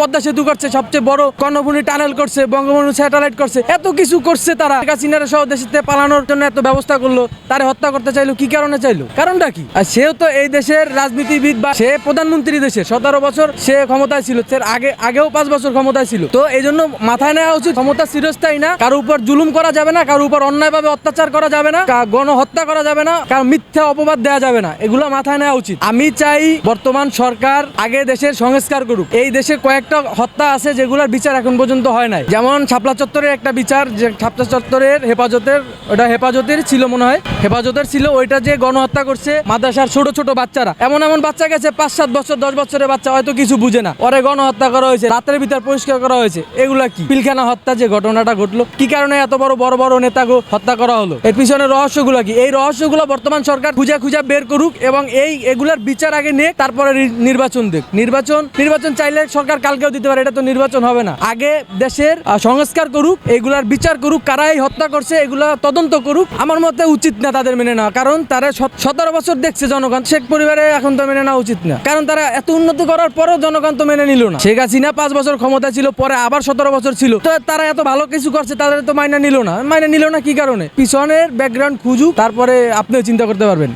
পদ্মা সেতু করছে, সবচেয়ে বড় কর্ণফুলি টানেল করছে, বঙ্গবন্ধু স্যাটেলাইট করছে, এত কিছু করছে তারা। শেখ হাসিনারা সহ দেশ পালানোর জন্য এত ব্যবস্থা করল, তারে হত্যা করতে চাইলো, কি কারণে চাইলো? কারণটা কি? আর সেও তো এই দেশের রাজনীতিবিদ বা সে প্রধানমন্ত্রী দেশের, সতেরো বছর সে ক্ষমতায় ছিল, সে আগে, আগেও পাঁচ বছর ক্ষমতায় ছিল। তো এই জন্য মাথায় নেওয়া উচিত, ক্ষমতা চিরস্থায়ী না, কারও উপর জুলুম করা যাবে না, কারও উপর অন্যায়ভাবে অত্যাচার করা যাবে না গণহত্যা করা যাবে না কারণ মিথ্যা অপবাদ দেওয়া যাবে না। এগুলো মাথায় নেওয়া উচিত। আমি চাই বর্তমান সরকার আগে দেশের সংস্কার করুক। এই দেশে কয়েকটা হত্যা আছে যেগুলোর বিচার এখন পর্যন্ত হয় নাই। যেমন ছাপলা চত্বরের একটা বিচার, যে ছাপলা চত্বরের হেফাজতের, ওটা হেফাজতের ছিল মনে হয়। হেফাজতের ছিল ওইটা যে গণহত্যা করছে মাদ্রাসার ছোট ছোট বাচ্চারা। এমন এমন বাচ্চা গেছে, পাঁচ সাত বছর, দশ বছরের বাচ্চা হয়তো কিছু বুঝে না। পরে গণহত্যা করা হয়েছে, রাতের ভিতর পরিষ্কার করা হয়েছে। এগুলা কি? পিলখানা হত্যা যে ঘটনাটা ঘটলো। কি কারণে এত বড় বড় বড় নেতাকে হত্যা করা হলো? এর পিছনে রহস্যগুলো কি? এই রহস্যগুলো বর্তমান সরকার খুঁজে খুঁজে বের করুক এবং এই এগুলার বিচার আগে নিয়ে তারপরে নির্বাচন দেখ। নির্বাচন নির্বাচন চাইলে সরকার কালকেও দিতে পারে, এটা তো নির্বাচন হবে না। আগে দেশের সংস্কার করুক, এগুলার বিচার করুক কারা এই হত্যা করছে, এগুলা তদন্ত করুক, আমার মতে উচিত না তাদের মেনে নেওয়া। কারণ তারা সতেরো বছর দেখছে জনগণ, শেখ পরিবারে এখন তো মেনে নেওয়া উচিত না। কারণ তারা এত উন্নতি করার পরেও জনগণ তো মেনে নিল না। শেখ হাসিনা পাঁচ বছর ক্ষমতা ছিল, পরে আবার সতেরো বছর ছিল। তো তারা এত ভালো কিছু করছে, তাদের তো মাইনা নিল না। মাইনা নিল না কি কারণে? পিছনের ব্যাকগ্রাউন্ড খুঁজুক, তারপরে আপনিও চিন্তা করতে পারবেন।